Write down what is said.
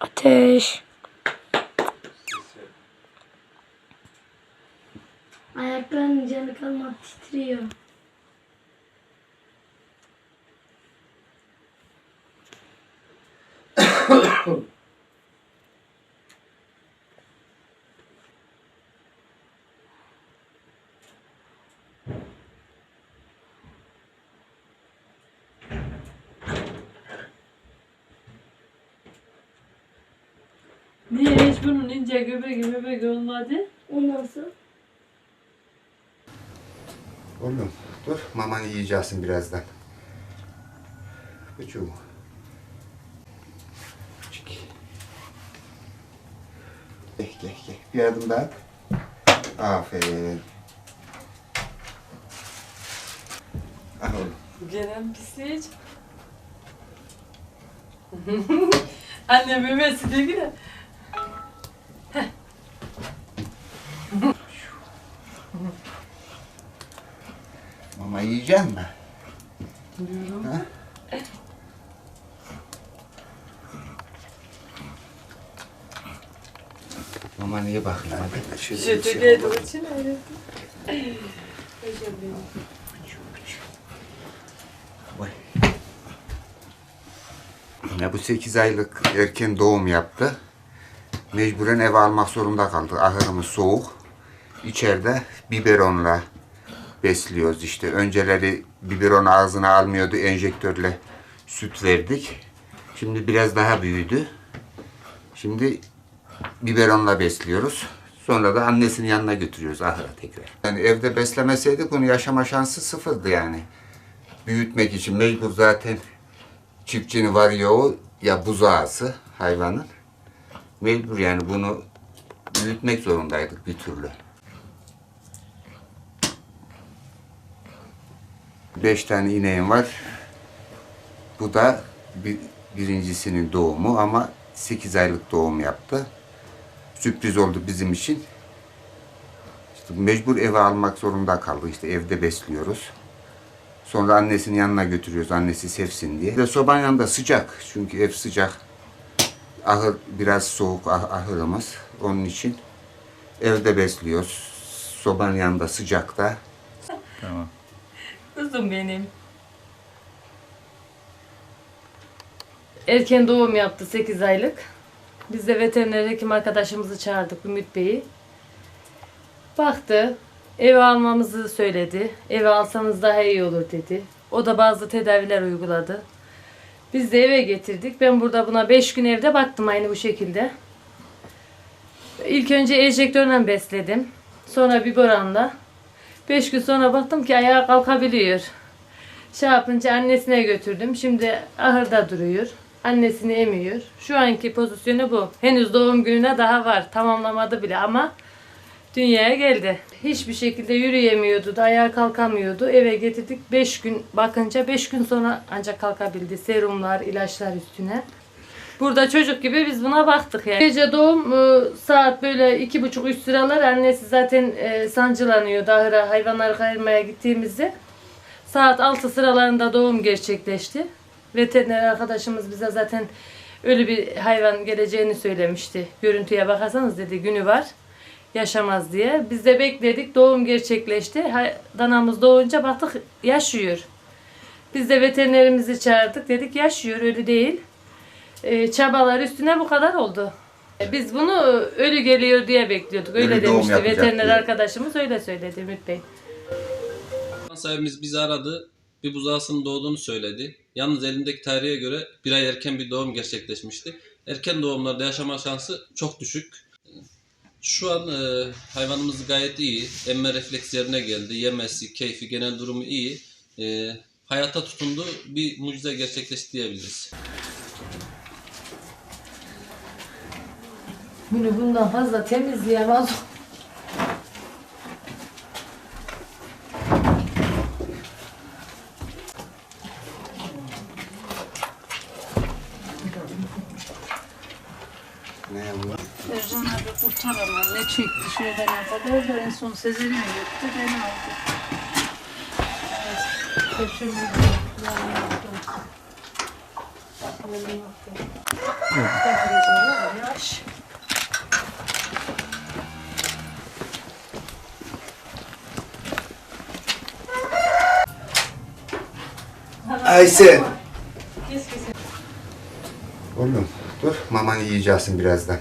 Ateş. Ayaklarının canı kalmadı titriyor. Niye hiç bunun ince göbek göbek olmadı? O nasıl? Oğlum dur mamanı yiyeceksin birazdan. Küçüğüm. Küçük. Gel gel gel. Bir adım daha. Aferin. Al oğlum. Gelen pisliği Anne memesi de güle. Mama yiyecek mi? Diyorum. Ha? Mama niye bakayım hadi. Sütü şey geldi alalım. için. Vay. Ya bu 8 aylık erken doğum yaptı. Mecburen eve almak zorunda kaldık. Ahırımız soğuk. İçeride biberonla besliyoruz işte. Önceleri biberon ağzına almıyordu. Enjektörle süt verdik. Şimdi biraz daha büyüdü. Şimdi biberonla besliyoruz. Sonra da annesinin yanına götürüyoruz ahıra tekrar. Yani evde beslemeseydik bunu yaşama şansı sıfırdı yani büyütmek için mecbur zaten çiftçinin var yoğu ya buzağısı hayvanın. Mecbur yani bunu büyütmek zorundaydık bir türlü. Beş tane ineğim var. Bu da bir, birincisinin doğumu ama 8 aylık doğum yaptı. Sürpriz oldu bizim için. İşte mecbur eve almak zorunda kaldık. İşte evde besliyoruz. Sonra annesinin yanına götürüyoruz. Annesi sevsin diye. De sobanın yanında sıcak. Çünkü ev sıcak. Ahır biraz soğuk ah- ahırımız. Onun için evde besliyoruz. Sobanın yanında sıcakta. Tamam. Kızım benim. Erken doğum yaptı 8 aylık. Biz de veteriner hekim arkadaşımızı çağırdık Ümit Bey'i. Baktı. Eve almamızı söyledi. Eve alsanız daha iyi olur dedi. O da bazı tedaviler uyguladı. Biz de eve getirdik. Ben burada buna 5 gün evde baktım aynı bu şekilde. İlk önce enjektörle besledim. Sonra biberonla. Beş gün sonra baktım ki ayağa kalkabiliyor. Şey yapınca annesine götürdüm. Şimdi ahırda duruyor. Annesini emiyor. Şu anki pozisyonu bu. Henüz doğum gününe daha var. Tamamlamadı bile ama dünyaya geldi. Hiçbir şekilde yürüyemiyordu da ayağa kalkamıyordu. Eve getirdik. 5 gün bakınca 5 gün sonra ancak kalkabildi. Serumlar, ilaçlar üstüne. Burada çocuk gibi biz buna baktık yani. Gece doğum e, saat böyle iki buçuk üç sıralar annesi zaten e, sancılanıyor dahıra hayvanları kayırmaya gittiğimizde. Saat altı sıralarında doğum gerçekleşti. Veteriner arkadaşımız bize zaten öyle bir hayvan geleceğini söylemişti. Görüntüye bakarsanız dedi günü var yaşamaz diye. Biz de bekledik doğum gerçekleşti. Danamız doğunca baktık yaşıyor. Biz de veterinerimizi çağırdık dedik yaşıyor öyle değil e, çabalar üstüne bu kadar oldu. E, Biz bunu ölü geliyor diye bekliyorduk. Öyle Ölü doğum demişti yapacak veteriner diye. arkadaşımız öyle söyledi Ümit Bey. Sahibimiz bizi aradı. Bir buzağısının doğduğunu söyledi. Yalnız elimdeki tarihe göre bir ay erken bir doğum gerçekleşmişti. Erken doğumlarda yaşama şansı çok düşük. Şu an e, hayvanımız gayet iyi. Emme refleks yerine geldi. Yemesi, keyfi, genel durumu iyi. E, hayata tutundu. Bir mucize gerçekleşti diyebiliriz. Bunu bundan fazla temizleyemez. Ercan abi kurtaramaz. Ne çekti şuradan kadar da en son Sezer'i mi götürdü beni aldı. Evet. Hepsini yani yaptı. Böyle yaptı. Yaş. Ayşe. Oğlum dur mamanı yiyeceksin birazdan.